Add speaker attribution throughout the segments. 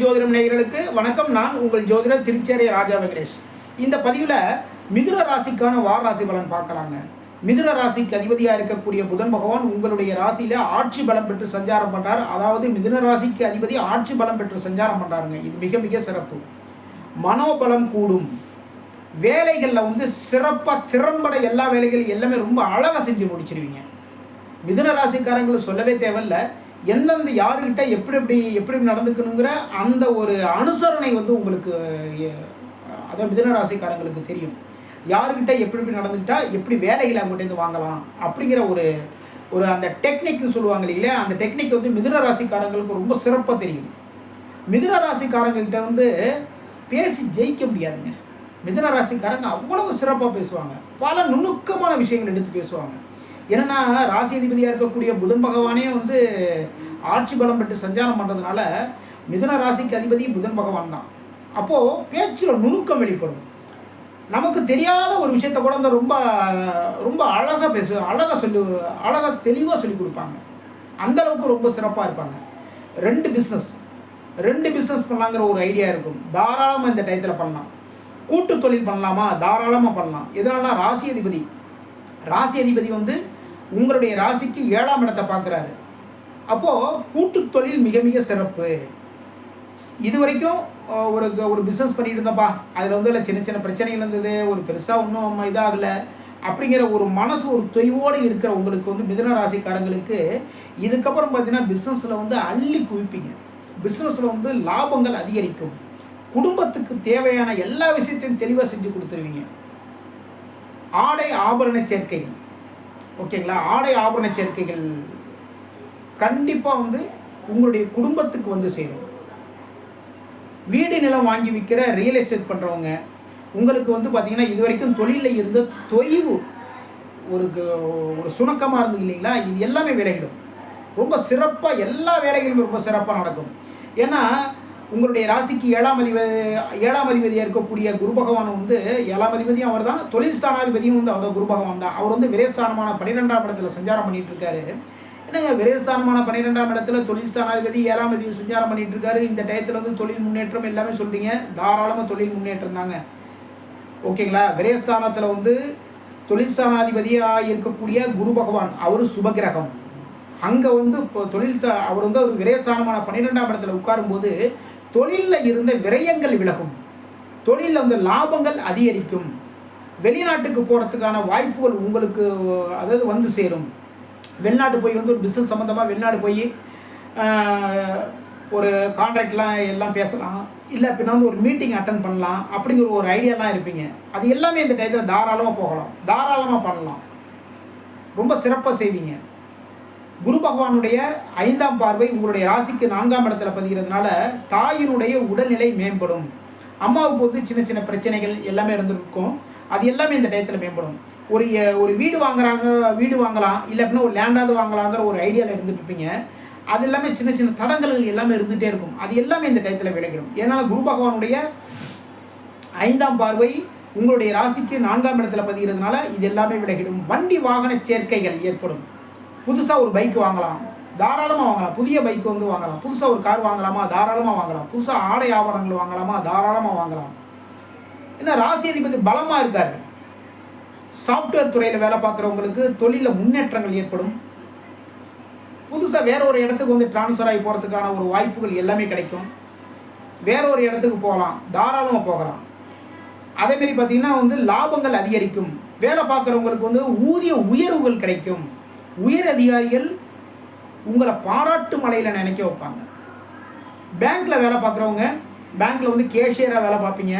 Speaker 1: ஜோதிடம் நேயர்களுக்கு வணக்கம். நான் உங்கள் ஜோதிடர் திருச்சேரிய ராஜா வெங்கடேஷ். இந்த பதிவில் மிதுன ராசிக்கான வார ராசி பலன் பார்க்கலாங்க. மிதுர ராசிக்கு அதிபதியாக இருக்கக்கூடிய புதன் பகவான் உங்களுடைய ராசியில ஆட்சி பலம் பெற்று சஞ்சாரம் பண்ணுறார் அதாவது மிதுன ராசிக்கு அதிபதி ஆட்சி பலம் பெற்று சஞ்சாரம் பண்ணுறாருங்க இது மிக மிக சிறப்பு. மனோபலம் கூடும். வேலைகளில் வந்து சிறப்பாக திறம்பட எல்லா வேலைகளும் எல்லாமே ரொம்ப அழகாக செஞ்சு முடிச்சிருவீங்க. மிதுன ராசிக்காரங்களுக்கு சொல்லவே தேவையில்ல. எந்தெந்த யாருக்கிட்ட எப்படி எப்படி எப்படி நடந்துக்கணுங்கிற அந்த ஒரு அனுசரணை வந்து உங்களுக்கு அதாவது மிதனராசிக்காரங்களுக்கு தெரியும். யாருக்கிட்ட எப்படி எப்படி நடந்துக்கிட்டால் எப்படி வேலைகளை அவங்ககிட்ட வாங்கலாம் அப்படிங்கிற ஒரு ஒரு அந்த டெக்னிக்னு சொல்லுவாங்க இல்லைங்களா? அந்த டெக்னிக் வந்து மிதுன ராசிக்காரங்களுக்கு ரொம்ப சிறப்பாக தெரியும். மிதுன ராசிக்காரங்ககிட்ட வந்து பேசி ஜெயிக்க முடியாதுங்க. மிதுன ராசிக்காரங்க அவ்வளவு சிறப்பாக பேசுவாங்க. பல நுணுக்கமான விஷயங்கள் எடுத்து பேசுவாங்க. என்னன்னா ராசி அதிபதியாக இருக்கக்கூடிய புதன் பகவானே வந்து ஆட்சி பலம் பெற்று சஞ்சாரம் பண்ணுறதுனால மிதுன ராசிக்கு அதிபதி புதன் பகவான் தான். அப்போது பேச்சில் நுணுக்கம் வெளிப்படும். நமக்கு தெரியாத ஒரு விஷயத்த கூட அந்த ரொம்ப ரொம்ப அழகாக பேசு அழகாக சொல்லி அழகாக தெளிவாக சொல்லி கொடுப்பாங்க. அந்த அளவுக்கு ரொம்ப சிறப்பாக இருப்பாங்க. ரெண்டு பிஸ்னஸ் ரெண்டு பிஸ்னஸ் பண்ணலாங்கிற ஒரு ஐடியா இருக்கும். தாராளமாக இந்த டயத்தில் பண்ணலாம். கூட்டு தொழில் பண்ணலாமா? தாராளமாக பண்ணலாம். எதனால ராசி அதிபதி ராசி அதிபதி வந்து உங்களுடைய ராசிக்கு ஏழாம் இடத்தை பார்க்குறாரு. அப்போது கூட்டு தொழில் மிக மிக சிறப்பு. இது வரைக்கும் ஒரு ஒரு பிஸ்னஸ் பண்ணிட்டு இருந்தப்பா அதில் வந்து இல்லை சின்ன சின்ன பிரச்சனைகள் இருந்தது ஒரு பெருசாக ஒன்றும் இதாகலை. அப்படிங்கிற ஒரு மனசு ஒரு தொய்வோடு இருக்கிற உங்களுக்கு வந்து மிதன ராசிக்காரங்களுக்கு இதுக்கப்புறம் பார்த்தீங்கன்னா பிஸ்னஸில் வந்து அள்ளி குவிப்பீங்க. பிஸ்னஸில் வந்து லாபங்கள் அதிகரிக்கும். குடும்பத்துக்கு தேவையான எல்லா விஷயத்தையும் தெளிவாக செஞ்சு கொடுத்துருவீங்க. ஆடை ஆபரண சேர்க்கைகள் ஓகேங்களா? ஆடை ஆபரண சேர்க்கைகள் கண்டிப்பாக வந்து உங்களுடைய குடும்பத்துக்கு வந்து சேரும். வீடு நிலம் வாங்கி விற்கிற ரியல் எஸ்டேட் பண்ணுறவங்க உங்களுக்கு வந்து பார்த்திங்கன்னா இது வரைக்கும் தொழிலில் இருந்த தொய்வு ஒரு ஒரு சுணக்கமாக இருந்தது இல்லைங்களா? இது எல்லாமே விலகிடும். ரொம்ப சிறப்பாக எல்லா வேலைகளுமே ரொம்ப சிறப்பாக நடக்கும். ஏன்னா உங்களுடைய ராசிக்கு ஏழாம் அதிபதி ஏழாம் அதிபதியாக இருக்கக்கூடிய குரு பகவான் வந்து ஏழாம் அதிபதியும் அவர் தான் தொழில் ஸ்தானாதிபதியும் வந்து அவர் குரு பகவான் தான். அவர் வந்து விரயஸ்தானமான பன்னிரெண்டாம் இடத்துல சஞ்சாரம் பண்ணிட்டு இருக்காரு என்னங்க விரயஸ்தானமான பன்னிரெண்டாம் இடத்துல தொழில் ஸ்தானாதிபதி ஏழாம் அதிபதி சஞ்சாரம் பண்ணிட்டு இருக்காரு இந்த டயத்தில் வந்து தொழில் முன்னேற்றம் எல்லாமே சொல்றீங்க. தாராளமாக தொழில் முன்னேற்றம் தாங்க. ஓகேங்களா? விரைஸ்தானத்தில் வந்து தொழில் ஸ்தானாதிபதியாக இருக்கக்கூடிய குரு பகவான் அவர் சுபகிரகம். அங்கே வந்து இப்போ தொழில் சா அவர் வந்து ஒரு விரயஸ்தானமான பன்னிரெண்டாம் இடத்துல உட்காரும்போது தொழிலில் இருந்த விரயங்கள் விலகும். தொழிலில் வந்து லாபங்கள் அதிகரிக்கும். வெளிநாட்டுக்கு போகிறதுக்கான வாய்ப்புகள் உங்களுக்கு அதாவது வந்து சேரும். வெளிநாட்டு போய் வந்து ஒரு பிஸ்னஸ் சம்மந்தமாக வெளிநாடு போய் ஒரு கான்ட்ராக்ட்லாம் எல்லாம் பேசலாம். இல்லை அப்படின்னா வந்து ஒரு மீட்டிங் அட்டன் பண்ணலாம். அப்படிங்கிற ஒரு ஐடியாலாம் இருப்பீங்க. அது எல்லாமே இந்த டயத்தில் தாராளமாக போகலாம். தாராளமாக பண்ணலாம். ரொம்ப சிறப்பாக செய்வீங்க. குரு பகவானுடைய ஐந்தாம் பார்வை உங்களுடைய ராசிக்கு நான்காம் இடத்துல பதிகிறதுனால தாயினுடைய உடல்நிலை மேம்படும். அம்மாவுக்கு வந்து சின்ன சின்ன பிரச்சனைகள் எல்லாமே இருந்திருக்கும். அது எல்லாமே இந்த டயத்தில் மேம்படும். ஒரு ஒரு வீடு வாங்குறாங்க வீடு வாங்கலாம் இல்லை அப்படின்னா ஒரு லேண்டாவது வாங்கலாங்கிற ஒரு ஐடியாவில் இருந்துட்டு இருப்பீங்க. அது எல்லாமே சின்ன சின்ன தடங்கல்கள் எல்லாமே இருந்துகிட்டே இருக்கும். அது எல்லாமே இந்த டயத்தில் விலகிடும் ஏன்னா குரு பகவானுடைய ஐந்தாம் பார்வை உங்களுடைய ராசிக்கு நான்காம் இடத்துல பதிகிறதுனால இது எல்லாமே விலகிடும் வண்டி வாகன சேர்க்கைகள் ஏற்படும். புதுசாக ஒரு பைக் வாங்கலாம். தாராளமாக வாங்கலாம். புதிய பைக் வந்து வாங்கலாம். புதுசாக ஒரு கார் வாங்கலாமா? தாராளமாக வாங்கலாம். புதுசாக ஆடை ஆபரணங்கள் வாங்கலாமா? தாராளமாக வாங்கலாம். என்ன ராசி அதிபதி பலமாக இருக்கார். சாஃப்ட்வேர் துறையில் வேலை பார்க்குறவங்களுக்கு தொழிலில் முன்னேற்றங்கள் ஏற்படும். புதுசாக வேற ஒரு இடத்துக்கு வந்து ட்ரான்ஸ்ஃபர் ஆகி போகிறதுக்கான ஒரு வாய்ப்புகள் எல்லாமே கிடைக்கும். வேற ஒரு இடத்துக்கு போகலாம். தாராளமாக போகலாம். அதேமாரி பார்த்திங்கன்னா வந்து லாபங்கள் அதிகரிக்கும். வேலை பார்க்குறவங்களுக்கு வந்து ஊதிய உயர்வுகள் கிடைக்கும். உயர் அதிகாரிகள் உங்களை பாராட்டு மலையில் நினைக்க வைப்பாங்க. பேங்க்கில் வேலை பார்க்குறவங்க பேங்க்கில் வந்து கேஷியராக வேலை பார்ப்பீங்க.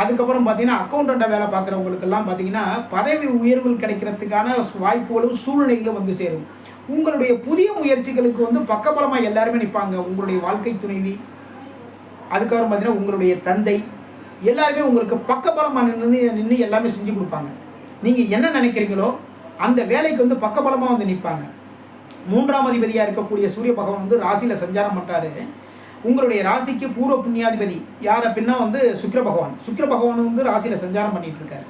Speaker 1: அதுக்கப்புறம் பார்த்தீங்கன்னா அக்கௌண்டண்ட்டாக வேலை பார்க்குறவங்களுக்கெல்லாம் பார்த்தீங்கன்னா பதவி உயர்வுகள் கிடைக்கிறதுக்கான வாய்ப்புகளும் சூழ்நிலைகளும் வந்து சேரும். உங்களுடைய புதிய முயற்சிகளுக்கு வந்து பக்கபலமாக எல்லாருமே நிற்பாங்க உங்களுடைய வாழ்க்கை துணைவி அதுக்கப்புறம் பார்த்தீங்கன்னா உங்களுடைய தந்தை எல்லாருமே உங்களுக்கு பக்கபலமாக நின்று நின்று எல்லாமே செஞ்சு கொடுப்பாங்க. நீங்கள் என்ன நினைக்கிறீங்களோ அந்த வேலைக்கு வந்து பக்கபலமாக வந்து நிற்பாங்க மூன்றாம் அதிபதியாக இருக்கக்கூடிய சூரிய பகவான் வந்து ராசியில் சஞ்சாரம் பண்ணுறாரு உங்களுடைய ராசிக்கு பூர்வ புண்ணியாதிபதி யார் அப்படின்னா வந்து சுக்கர பகவான். சுக்கர பகவான் வந்து ராசியில் சஞ்சாரம் பண்ணிட்டு இருக்காரு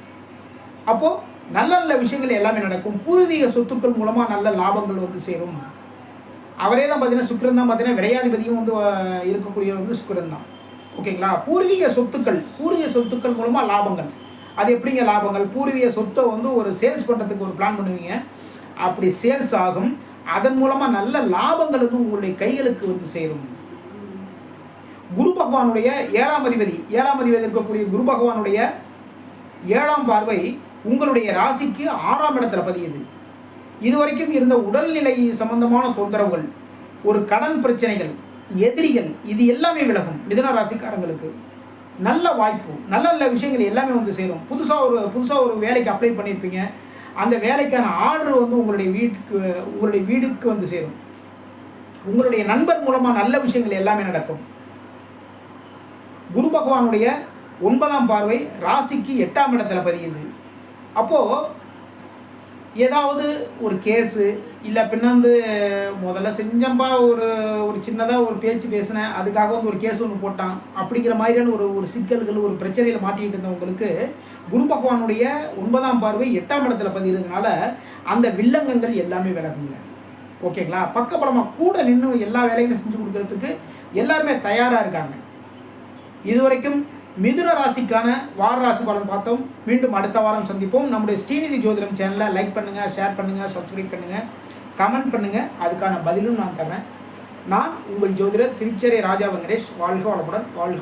Speaker 1: அப்போது நல்ல நல்ல விஷயங்கள் எல்லாமே நடக்கும். பூர்வீக சொத்துக்கள் மூலமாக நல்ல லாபங்கள் வந்து சேரும். அவரே தான் பார்த்தீங்கன்னா சுக்கரன் தான் பார்த்தீங்கன்னா விரையாதிபதியும் வந்து இருக்கக்கூடியவர் வந்து சுக்கிரன் தான். ஓகேங்களா? பூர்வீக சொத்துக்கள் பூர்வீக சொத்துக்கள் மூலமாக லாபங்கள். அது எப்படிங்க லாபங்கள்? பூர்வீக சொத்தை வந்து ஒரு சேல்ஸ் பண்ணுறதுக்கு ஒரு பிளான் பண்ணுவீங்க. அப்படி சேல்ஸ் ஆகும். அதன் மூலமாக நல்ல லாபங்கள் வந்து உங்களுடைய கைகளுக்கு வந்து சேரும். குரு பகவானுடைய ஏழாம் அதிபதி ஏழாம் அதிபதி இருக்கக்கூடிய குரு பகவானுடைய ஏழாம் பார்வை உங்களுடைய ராசிக்கு ஆறாம் இடத்துல பதியுது. இதுவரைக்கும் இருந்த உடல்நிலை சம்பந்தமான தொந்தரவுகள் ஒரு கடன் பிரச்சனைகள் எதிரிகள் இது எல்லாமே விலகும். மிதன ராசிக்காரங்களுக்கு. நல்ல வாய்ப்பு நல்ல நல்ல விஷயங்கள் எல்லாமே வந்து சேரும். புதுசாக ஒரு புதுசாக ஒரு வேலைக்கு அப்ளை பண்ணியிருப்பீங்க அந்த வேலைக்கான ஆர்டர் வந்து உங்களுடைய வீட்டுக்கு உங்களுடைய வீடுக்கு வந்து சேரும். உங்களுடைய நண்பர் மூலமாக நல்ல விஷயங்கள் எல்லாமே நடக்கும். குரு பகவானுடைய ஒன்பதாம் பார்வை ராசிக்கு எட்டாம் இடத்துல பதியுது. அப்போது ஏதாவது ஒரு கேஸு இல்லை பின்னாந்து முதல்ல செஞ்சம்பா ஒரு ஒரு சின்னதாக ஒரு பேச்சு பேசினேன் அதுக்காக வந்து ஒரு கேஸ் ஒன்று போட்டான் அப்படிங்கிற மாதிரியான ஒரு ஒரு சிக்கல்கள் ஒரு பிரச்சனையில் மாட்டிக்கிட்டு இருந்தவங்களுக்கு குரு பகவானுடைய ஒன்பதாம் பார்வை எட்டாம் இடத்துல பதிகிறதுனால அந்த வில்லங்கங்கள் எல்லாமே விலகுங்க. ஓகேங்களா? பக்கப்படமாக கூட நின்று எல்லா வேலைகளும் செஞ்சு கொடுக்கறதுக்கு எல்லாருமே தயாராக இருக்காங்க. இதுவரைக்கும் மிதுன ராசிக்கான வார ராசி பலன் பார்த்தோம். மீண்டும் அடுத்த வாரம் சந்திப்போம். நம்முடைய ஸ்ரீநிதி ஜோதிடம் சேனலை லைக் பண்ணுங்கள் ஷேர் பண்ணுங்கள் சப்ஸ்கிரைப் பண்ணுங்கள் கமெண்ட் பண்ணுங்கள் அதுக்கான பதிலும் நான் தரேன். நான் உங்கள் ஜோதிடர் திருச்சேரி ராஜா வெங்கடேஷ். வாழ்க வளமுடன் வாழ்க